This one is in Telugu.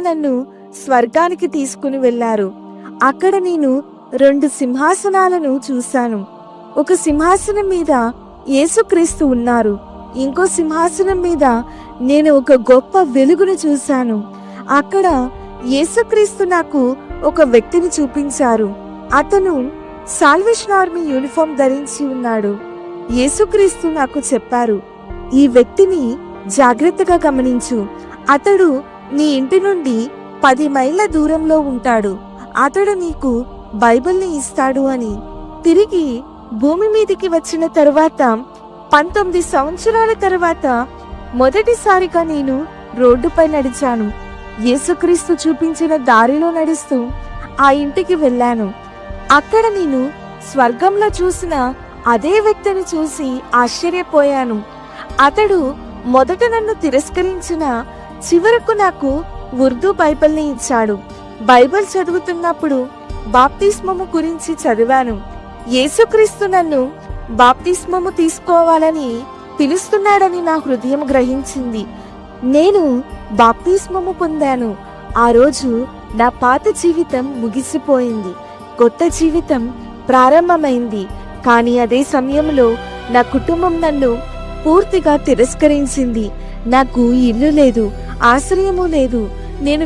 నన్ను స్వర్గానికి తీసుకుని వెళ్ళారు అక్కడ నేను రెండు సింహాసనాలను చూశాను. ఒక సింహాసనం మీద యేసుక్రీస్తు ఉన్నారు. ఇంకో సింహాసనం మీద నేను ఒక గొప్ప వెలుగును చూశాను. అక్కడ యేసుక్రీస్తు నాకు ఒక వ్యక్తిని చూపించారు. అతను సాల్వేషన్ ఆర్మీ యూనిఫామ్ ధరించి ఉన్నాడు. యేసుక్రీస్తు నాకు చెప్పారు ఈ వ్యక్తిని జాగ్రత్తగా గమనించు. అతడు నీ ఇంటి నుండి పది మైళ్ళ దూరంలో ఉంటాడు. అతడు నీకు బైబిల్ని ఇస్తాడు అని. తిరిగి భూమి మీదికి వచ్చిన తరువాత పంతొమ్మిది సంవత్సరాల తర్వాత మొదటిసారిగా నేను రోడ్డుపై నడిచాను. యేసుక్రీస్తు చూపించిన దారిలో నడుస్తూ ఆ ఇంటికి వెళ్ళాను. అక్కడ నేను స్వర్గంలో చూసిన అదే వ్యక్తిని చూసి ఆశ్చర్యపోయాను. అతడు మొదట నన్ను తిరస్కరించిన చివరకు నాకు ఉర్దూ బైబిల్ని ఇచ్చాడు. బైబిల్ చదువుతున్నప్పుడు బాప్తిస్మము గురించి చదివాను. యేసుక్రీస్తు నన్ను బాప్తిస్మము తీసుకోవాలని పిలుస్తున్నాడని నా హృదయం గ్రహించింది. నేను బాప్తిస్మము పొందాను. ఆ రోజు నా పాత జీవితం ముగిసిపోయింది. కొత్త జీవితం ప్రారంభమైంది. కానీ అదే సమయంలో నా కుటుంబం నన్ను పూర్తిగా తిరస్కరించింది. నాకు ఇల్లు లేదు. ఆశ్రయము లేదు. నేను